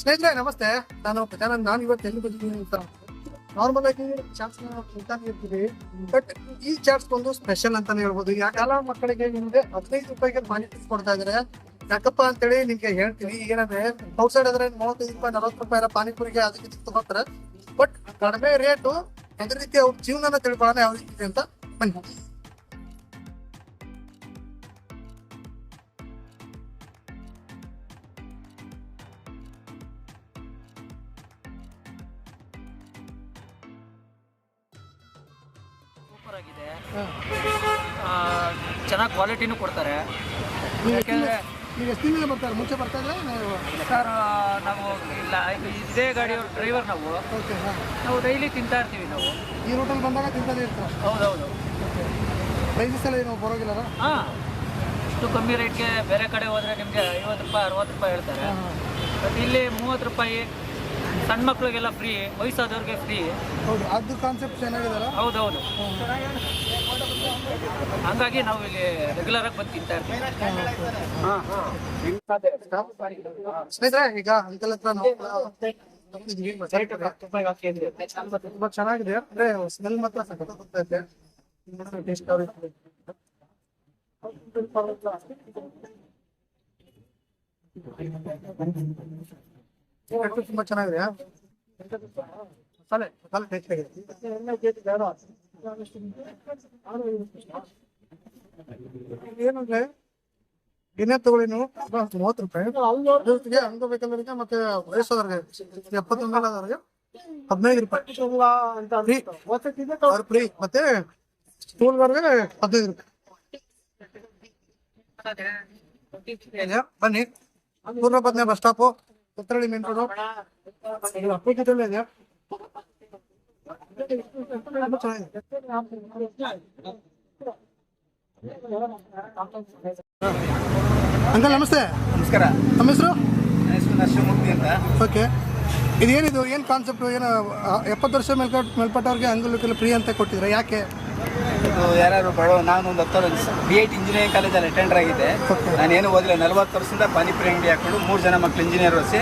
ಸ್ನೇಹಿತರೆ, ನಮಸ್ತೆ. ನಾನು ಪ್ರಚಾರ, ನಾನು ಇವತ್ತು ಎಲ್ಲಿ ಬಂದಿದ್ದೀನಿ ಅಂತ ನಾರ್ಮಲ್ ಆಗಿ ಚಾಟ್ಸ್ ತಿಂತಾನೆ ಇರ್ತೀವಿ. ಬಟ್ ಈ ಚಾಟ್ಸ್ ಒಂದು ಸ್ಪೆಷಲ್ ಅಂತಾನೆ ಹೇಳ್ಬೋದು. ಯಾಕೆಲ್ಲ ಮಕ್ಕಳಿಗೆ ನಿಮಗೆ ಹದಿನೈದು ರೂಪಾಯಿಗೆ ಪಾನಿಪುರಿ ಕೊಡ್ತಾ ಇದಾರೆ ಯಾಕಪ್ಪ ಅಂತೇಳಿ ನಿಮ್ಗೆ ಹೇಳ್ತೀವಿ ಏನಂದ್ರೆ ಔಟ್ ಸೈಡ್ ಆದ್ರೆ ಮೂವತ್ತೈದು ರೂಪಾಯಿ, ನಲವತ್ತು ರೂಪಾಯಿ ಪಾನಿಪುರಿಗೆ ಅದಕ್ಕೆ ತಗೋತಾರೆ. ಬಟ್ ಕಡಿಮೆ ರೇಟು ಅದೇ ರೀತಿ ಅವ್ರ ಜೀವನನ ತಿಳ್ಕೊಳ್ಳೋಣ ಯಾವ ರೀತಿ ಅಂತ ಬನ್ನಿ. ಸೂಪರ್ ಆಗಿದೆ ಚೆನ್ನಾಗಿ ಕ್ವಾಲಿಟಿನೂ ಕೊಡ್ತಾರೆ. ಯಾಕೆಂದರೆ ಎಷ್ಟು ದಿನ ಬರ್ತಾರೆ ಮುಂಚೆ ಬರ್ತಾ ಇದ್ರೆ ಸರ್ ನಾವು ಇಲ್ಲ ಇದೇ ಗಾಡಿಯವ್ರ ಡ್ರೈವರ್ ನಾವು. ನಾವು ಡೈಲಿ ತಿಂತಾ ಇರ್ತೀವಿ ನಾವು. ಈ ರೂಟಲ್ಲಿ ಬಂದಾಗ ತಿಂತಾನೆ ಇರ್ತಾರೆ? ಹೌದೌದು. ಪ್ರೈಸಸ್ ಎಲ್ಲ ಏನು ಬರೋಗಿಲ್ಲ ಹಾಂ. ಇಷ್ಟು ಕಮ್ಮಿ ರೇಟ್ಗೆ ಬೇರೆ ಕಡೆ ಹೋದರೆ ನಿಮಗೆ ಐವತ್ತು ರೂಪಾಯಿ ಅರವತ್ತು ರೂಪಾಯಿ ಹೇಳ್ತಾರೆ. ಬಟ್ ಇಲ್ಲಿ ಮೂವತ್ತು ರೂಪಾಯಿ ಸಣ್ಣ ಮಕ್ಕಳಿಗೆಲ್ಲ ಫ್ರೀ ವಯಸ್ಸಾದವ್ರಿಗೆ ಫ್ರೀ ಹೌದು ಅದು ಕಾನ್ಸೆಪ್ಟ್ ಚೆನ್ನಾಗಿದಲ್ಲ ಹೌದೌದು. ಹಂಗಾಗಿ ನಾವು ಇಲ್ಲಿ ರೆಗ್ಯುಲರ್ ಆಗಿ ಬಂದು ತಿಂತಾ ಇರ್ತೀವಿ. ಸ್ನೇಹಿತರೆ ಈಗ ಅಂಕಲ್ ಹತ್ರ ನಾವು. ತುಂಬಾ ಚೆನ್ನಾಗಿದೆ. ಅಂದ್ರೆ ಸ್ಮೆಲ್ ಮಾತ್ರ ಸಖತ್ ಬರ್ತೈತೆ ಟೇಸ್ಟ್ ತುಂಬಾ ಚೆನ್ನಾಗಿದೆ. ಮಸಾಲೆ ಮಸಾಲೆ ಟೇಸ್ಟ್ ಆಗಿದೆ. ಏನಂದ್ರೆ ಏನೇ ತಗೊಳ್ಳಿ ನೀವು. ಮೂವತ್ತು ರೂಪಾಯಿ. ಜೊತೆಗೆ ಅಂಗಬೇಕಂದ್ರೆ ಮತ್ತೆ ವಯಸ್ಸಾದವ್ರಿಗೆ, ಎಪ್ಪತ್ತೊಂದು ಮೇಲೆ ಆದವ್ರಿಗೆ ಹದಿನೈದು ರೂಪಾಯಿ. ಫ್ರೀ ಮತ್ತೆ ಸ್ಕೂಲ್ವರೆಗೆ ಹದಿನೈದು ರೂಪಾಯಿ. ಬನ್ನಿ. ಪೂರ್ವ ಬದ್ನೆ bus stop. Uttarahalli main road opposite ಅಲ್ಲೇ ಇದೆ ಅಂಕಲ್ ನಮಸ್ತೆ. ನಮಸ್ಕಾರ. ನಮ್ಮ ಹೆಸರು? ನರಸಿಂಹಮೂರ್ತಿ ಅಂತ. ಓಕೆ. ಇದೇನಿದು ಏನು ಕಾನ್ಸೆಪ್ಟು ಏನು ಎಪ್ಪತ್ತು ವರ್ಷ ಮೇಲ್ಪಟ್ಟ ಮೇಲ್ಪಟ್ಟವ್ರಿಗೆ ಅಂಗಲಕ್ಕೆಲ್ಲ ಫ್ರೀ ಅಂತ ಕೊಟ್ಟಿದ್ರೆ ಯಾಕೆ? ಯಾರು ಬಡವ ನಾನು ಒಂದು ಹತ್ತು ವರ್ಷ ಬಿ ಐ ಟಿ ಇಂಜಿನಿಯರಿಂಗ್ ಕಾಲೇಜಲ್ಲಿ ಅಟೆಂಡರ್ ಆಗಿದ್ದೆ. ಏನು ಓದಿಲ್ಲ ನಲ್ವತ್ತು ವರ್ಷದಿಂದ ಪಾನಿಪುರಿ ಅಂಗಡಿ ಹಾಕೊಂಡು ಮೂರು ಜನ ಮಕ್ಕಳು ಇಂಜಿನಿಯರ್ ಓದಿಸಿ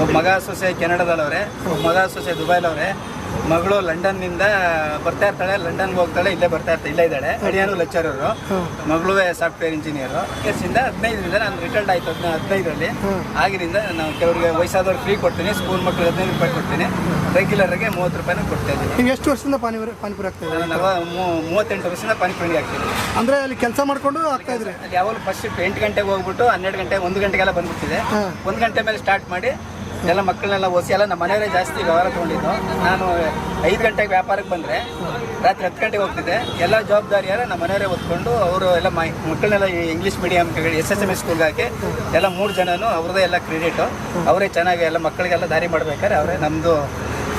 ಒಬ್ಬ ಮಗ ಸೊಸೆ ಕೆನಡಾದಲ್ಲವ್ರೆ ಒಬ್ಬ ಮಗ ಸೊಸೆ ದುಬೈಲವ್ರೆ. ಮಗಳು ಲಂಡನ್ನಿಂದ ಬರ್ತಾ ಇರ್ತಾಳೆ ಲಂಡನ್ಗೆ ಹೋಗ್ತಾಳೆ ಇಲ್ಲೇ ಬರ್ತಾ ಇರ್ತಾಳೆ ಇಲ್ಲೇ ಇದ್ದಾಳೆ. ಅಡಿಯಾನು ಲೆಕ್ಚರರು ಮಗಳು ಸಾಫ್ಟ್ವೇರ್ ಇಂಜಿನಿಯರ್ ಕೇಸಿಂದ ಹದಿನೈದರಿಂದ ನಾನು ರಿಟೈರ್ಡ್ ಆಯ್ತು ಅದನ್ನ ಹದಿನೈದರಲ್ಲಿ. ಆಗಿನಿಂದ ನಾನು ಕೆಲವರಿಗೆ ವಯಸ್ಸಾದವ್ರು ಫ್ರೀ ಕೊಡ್ತೀನಿ ಸ್ಕೂಲ್ ಮಕ್ಕಳು ಹದಿನೈದು ರೂಪಾಯಿ ಕೊಡ್ತೀನಿ. ರೆಗ್ಯುಲರ್ಗೆ ಮೂವತ್ತು ರೂಪಾಯಿನೂ ಕೊಡ್ತಾ ಇದ್ದೀನಿ. ಎಷ್ಟು ವರ್ಷದಿಂದ ಪಾನಿಪುರಿ ಪಾನಿಪುರಿ ಆಗ್ತಾ ಇದ್ದೀರಿ ನಾನು ನಲ್ವ ಮೂ- ಮೂವತ್ತೆಂಟು ವರ್ಷದಿಂದ ಪಾನಿಪುರಿ ಆಗ್ತೀನಿ ಅಂದ್ರೆ ಅಲ್ಲಿ ಕೆಲಸ ಮಾಡ್ಕೊಂಡು ಆಗ್ತಾ ಇದ್ರೆ? ಅಲ್ಲಿ ಯಾವಾಗಲೂ ಫಸ್ಟ್ ಎಂಟು ಗಂಟೆಗೆ ಹೋಗ್ಬಿಟ್ಟು ಹನ್ನೆರಡು ಗಂಟೆ ಒಂದು ಗಂಟೆಗೆಲ್ಲ ಬಂದ್ಬಿಡ್ತಿದೆ. ಒಂದು ಗಂಟೆ ಮೇಲೆ ಸ್ಟಾರ್ಟ್ ಮಾಡಿ ಎಲ್ಲ ಮಕ್ಕಳನ್ನೆಲ್ಲ ಓಸಿ ಎಲ್ಲ ನಮ್ಮ ಮನೆಯವರೇ ಜಾಸ್ತಿ ವ್ಯವಹಾರ ತೊಗೊಂಡಿದ್ದು. ನಾನು ಐದು ಗಂಟೆಗೆ ವ್ಯಾಪಾರಕ್ಕೆ ಬಂದರೆ, ರಾತ್ರಿ ಹತ್ತು ಗಂಟೆಗೆ ಹೋಗ್ತಿದ್ದೆ. ಎಲ್ಲ ಜವಾಬ್ದಾರಿಯಾರ ನಮ್ಮ ಮನೆಯವರೇ ಓದ್ಕೊಂಡು ಅವರು ಎಲ್ಲ ಮೈ, ಮಕ್ಕಳನ್ನೆಲ್ಲ English medium S S M S ಸ್ಕೂಲ್ಗೆ ಹಾಕಿ, ಎಲ್ಲ ಮೂರು ಜನನೂ ಅವ್ರದ್ದೇ ಎಲ್ಲ ಕ್ರೆಡಿಟು ಅವರೇ ಚೆನ್ನಾಗಿ ಎಲ್ಲ ಮಕ್ಕಳಿಗೆಲ್ಲ ದಾರಿ ಮಾಡ್ಬೇಕಾದ್ರೆ, ಅವರೇ ನಮ್ಮದು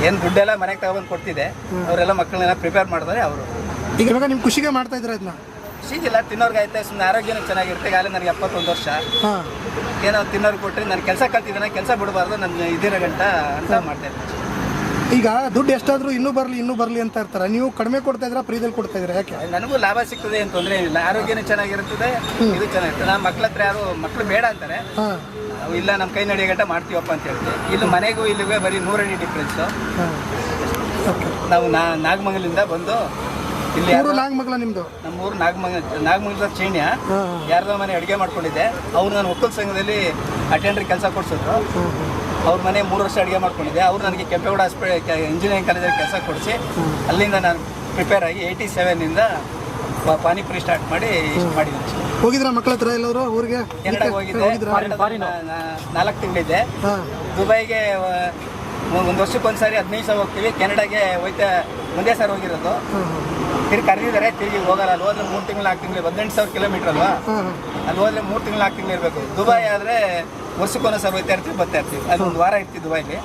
ಏನು ದುಡ್ಡೆಲ್ಲ ಮನೆಗೆ ತಗೊಂಡು ಕೊಡ್ತಿದ್ದೆ. ಅವರೆಲ್ಲ ಮಕ್ಕಳನ್ನೆಲ್ಲ ಪ್ರಿಪೇರ್ ಮಾಡಿದ್ರೆ ಅವರು. ಈಗ ನಿಮ್ಮ ನಿಮ್ ಖುಷಿಗೆ ಮಾಡ್ತಾ ಇದ್ರೆ ಅದನ್ನ ಸಿಗಿಲ್ಲ ತಿನ್ನೋರ್ಗೆ ಆಯ್ತಾ? ಸುಮ್ಮನೆ ಆರೋಗ್ಯನೂ ಚೆನ್ನಾಗಿರುತ್ತೆ. ಆಗಲೇ ನನಗೆ ಎಪ್ಪತ್ತೊಂದು ವರ್ಷ. ಹಾಂ. ಏನೋ ತಿನ್ನೋರ್ಗೆ ಕೊಟ್ಟರೆ ನಾನು ಕೆಲಸ ಕಲ್ತಿದ್ದಾನೆ ಕೆಲಸ ಬಿಡಬಾರ್ದು ನನ್ನ ಇದಿರೋ ಗಂಟ ಅಂತ ಮಾಡ್ತಾ ಇರ್ತೀನಿ. ಈಗ ದುಡ್ಡು ಎಷ್ಟಾದ್ರೂ ಇನ್ನೂ ಬರಲಿ ಇನ್ನೂ ಬರಲಿ ಅಂತ ಇರ್ತಾರೆ. ನೀವು ಕಡಿಮೆ ಕೊಡ್ತಾ ಇದ್ರ ಪ್ರೀದಲ್ಲಿ ಕೊಡ್ತಾ ಇದ್ರೆ ಯಾಕೆ? ನನಗೂ ಲಾಭ ಸಿಗ್ತದೆ ಏನು ತೊಂದರೆ ಏನಿಲ್ಲ ಆರೋಗ್ಯನೂ ಚೆನ್ನಾಗಿರುತ್ತದೆ ಇದು ಚೆನ್ನಾಗಿರ್ತದೆ ನಮ್ಮ ಮಕ್ಳ ಹತ್ರ ಯಾರು ಮಕ್ಕಳು ಬೇಡ ಅಂತಾರೆ. ಹಾಂ. ನಾವು ಇಲ್ಲ ನಮ್ಮ ಕೈ ನಡೆಯೋ ಗಂಟ ಮಾಡ್ತೀವಪ್ಪ ಅಂತ ಹೇಳ್ತೀವಿ. ಇಲ್ಲಿ ಮನೆಗೂ ಇಲ್ಲಿಗೆ ಬರೀ ನೂರಡಿ ಡಿಫ್ರೆನ್ಸು ನಾವು ನಾಗಮಂಗಲಿಂದ ಬಂದು ಇಲ್ಲಿ ಮೂರು ಲಾಂಗ್ ಮಗಳ ನಿಮ್ದು? ನಮ್ಮ ಊರು ನಾಗಮಂಗಲ ನಾಗಮಂಗಲದ ಚೇಣ್ಯ ಯಾರ್ದೋ ಮನೆ ಅಡುಗೆ ಮಾಡ್ಕೊಂಡಿದ್ದೆ. ಅವ್ರು ನಾನು ಒಕ್ಕಲ್ ಸಂಘದಲ್ಲಿ ಅಟೆಂಡರ್ ಕೆಲಸ ಕೊಡ್ಸಿದ್ರು. ಅವ್ರ ಮನೆ ಮೂರು ವರ್ಷ ಅಡುಗೆ ಮಾಡ್ಕೊಂಡಿದ್ದೆ. ಅವ್ರು ನನಗೆ ಕೆಂಪೇಗೌಡ ಹಾಸ್ಪಿಟಲ್ ಇಂಜಿನಿಯರಿಂಗ್ ಕಾಲೇಜಲ್ಲಿ ಕೆಲಸ ಕೊಡಿಸಿ ಅಲ್ಲಿಂದ ನಾನು ಪ್ರಿಪೇರ್ ಆಗಿ ಏಯ್ಟಿ ಸೆವೆನ್ನಿಂದ ಪಾನಿಪುರಿ ಸ್ಟಾರ್ಟ್ ಮಾಡಿ ಇಷ್ಟು ಮಾಡಿದ್ದೀನಿ ಹೋಗಿದ್ರ ಮಕ್ಕಳ ಹತ್ರ ಎಲ್ಲರೂ ಊರಿಗೆ? ಕೆನಡಾಗೆ ಹೋಗಿದ್ದೆ. ನಾಲ್ಕು ತಿಂಗಳಿದ್ದೆ. ದುಬೈಗೆ ಒಂದು ವರ್ಷಕ್ಕೊಂದ್ಸಾರಿ ಹದಿನೈದು ಸಾವಿರ ಹೋಗ್ತೀವಿ. ಕೆನಡಾಗೆ ಹೋಯ್ತಾ ಒಂದೇ ಸಾರಿ ಹೋಗಿರೋದು. ತಿರ್ಗಿ ಕರೆದಿದ್ದಾರೆ ತಿರುಗಿ ಹೋಗಲ್ಲ. ಅಲ್ಲಿ ಹೋದ್ರೆ ಮೂರು ತಿಂಗಳು ನಾಲ್ಕು ತಿಂಗಳು ಹದಿನೆಂಟು ಸಾವಿರ ಕಿಲೋಮೀಟರ್ ಅಲ್ವಾ? ಅಲ್ಲಿ ಹೋದ್ರೆ ಮೂರು ತಿಂಗಳು ನಾಲ್ಕು ತಿಂಗಳು ಇರಬೇಕು. ದುಬೈ ಆದರೆ ವರ್ಷಕ್ಕೊಂದು ಸರ್ ಹೋಗ್ತಾ ಇರ್ತೀವಿ ಬರ್ತಾ ಇರ್ತೀವಿ. ಅಲ್ಲಿ ಒಂದು ವಾರ ಇರ್ತೀವಿ ದುಬೈಲಿ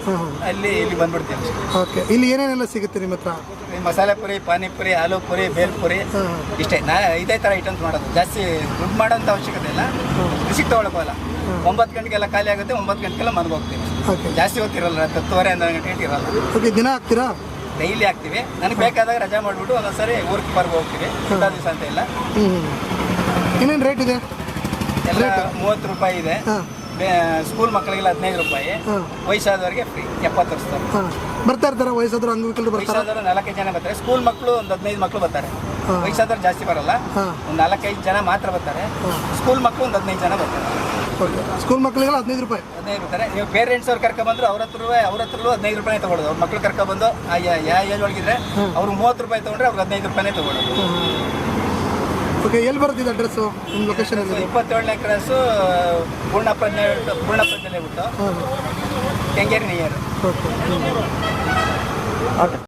ಅಲ್ಲಿ ಇಲ್ಲಿ ಬಂದ್ಬಿಡ್ತೀವಿ ಓಕೆ. ಇಲ್ಲಿ ಏನೇನೆಲ್ಲ ಸಿಗುತ್ತೆ ನಿಮ್ಮ ಹತ್ರ? ಈ ಮಸಾಲೆ ಪುರಿ ಪಾನಿಪುರಿ ಆಲೂ ಪುರಿ ಬೇಲ್ ಪುರಿ ಹಾಂ ಇಷ್ಟೇ. ನಾ ಇದೇ ಥರ ಐಟಮ್ಸ್ ಮಾಡೋದು. ಜಾಸ್ತಿ ದುಡ್ಡು ಮಾಡೋಂಥ ಅವಶ್ಯಕತೆ ಇಲ್ಲ. ಕೃಷಿ ತೊಗೊಳಕೋಲ್ಲ ಒಂಬತ್ತು ಗಂಟೆಗೆಲ್ಲ ಖಾಲಿ ಆಗುತ್ತೆ ಒಂಬತ್ತು ಗಂಟೆಗೆಲ್ಲ ಮನೆಗೆ ಹೋಗ್ತೀವಿ. ಜಾಸ್ತಿ ಹೊತ್ತಿರಲ್ಲ ಹತ್ತುವರೆ ಹನ್ನೊಂದು ಗಂಟೆ ಇರಲ್ಲ. ದಿನ ಹಾಕ್ತೀರಾ? ಡೈಲಿ ಹಾಕ್ತೀವಿ ನನಗೆ ಬೇಕಾದಾಗ ರಜಾ ಮಾಡಿಬಿಟ್ಟು ಒಂದೊಂದ್ಸರಿ ಊರಿಗೆ ಬರ್ಗೆ ಹೋಗ್ತೀವಿ. ಊಟ ದಿವಸ ಅಂತ ಇಲ್ಲ. ಏನೇನು ರೇಟ್ ಇದೆ? ಎಲ್ಲ ಮೂವತ್ತು ರೂಪಾಯಿ ಇದೆ. ಸ್ಕೂಲ್ ಮಕ್ಕಳಿಗೆಲ್ಲ ಹದಿನೈದು ರೂಪಾಯಿ. ವಯಸ್ಸಾದವರಿಗೆ ಫ್ರೀ ಎಪ್ಪತ್ತು ವರ್ಷ. ಬರ್ತಾ ಇರ್ತಾರೆ ವಯಸ್ಸಾದ್ರು ಅಂಗವಿಕಲರು ಬರ್ತಾರೆ? ವಯಸ್ಸಾದವರು ನಾಲ್ಕೈದು ಜನ ಬರ್ತಾರೆ. ಸ್ಕೂಲ್ ಮಕ್ಕಳು ಒಂದು ಹದಿನೈದು ಮಕ್ಕಳು ಬರ್ತಾರೆ. ವಯಸ್ಸಾದ್ರೂ ವಯಸ್ಸಾದವ್ರು ಜಾಸ್ತಿ ಬರಲ್ಲ. ಒಂದು ನಾಲ್ಕೈದು ಜನ ಮಾತ್ರ ಬರ್ತಾರೆ. ಸ್ಕೂಲ್ ಮಕ್ಕಳು ಒಂದು ಹದಿನೈದು ಜನ ಬರ್ತಾರೆ. ಸ್ಕೂಲ್ ಮಕ್ಕಳಿಗೆಲ್ಲ ಹದಿನೈದು ರೂಪಾಯಿ. ಹದಿನೈದು ರೂಪಾಯಿ. ನೀವು ಪೇರೆಂಟ್ಸ್ ಅವ್ರು ಕರ್ಕೊಬಂದ್ರು ಅವ್ರ ಹತ್ರ ಅವ್ರ ಹತ್ರ ಹದಿನೈದು ರೂಪಾಯಿ ತಗೊಳ್ಳೋದು. ಅವ್ರ ಮಕ್ಳು ಕರ್ಕೊಂಡ್ಬಂದು ಯಾವ ಏಜ್ ಒಳಗಿದ್ರೆ ಅವ್ರು ಮೂವತ್ತು ರೂಪಾಯಿ ತಗೊಂಡ್ರೆ ಅವ್ರಿಗೆ ಹದಿನೈದು ರೂಪಾಯಿನೇ ತಗೊಳ್ಳೋದು. ಓಕೆ ಎಲ್ಲಿ ಬರುತ್ತಿದೆ ಅಡ್ರೆಸ್ಸು ನಿಮ್ಮ ಲೊಕೇಶನ್ ಇಪ್ಪತ್ತೇಳನೇ ಕ್ರಾಸು ಪೂರ್ಣಪ್ರಜ್ಞೆ ಪೂರ್ಣಪ್ರಜ್ಞೆ ಬಿಟ್ಟು ಕೆಂಗೇರಿ ನಿಯರ್ ಓಕೆ.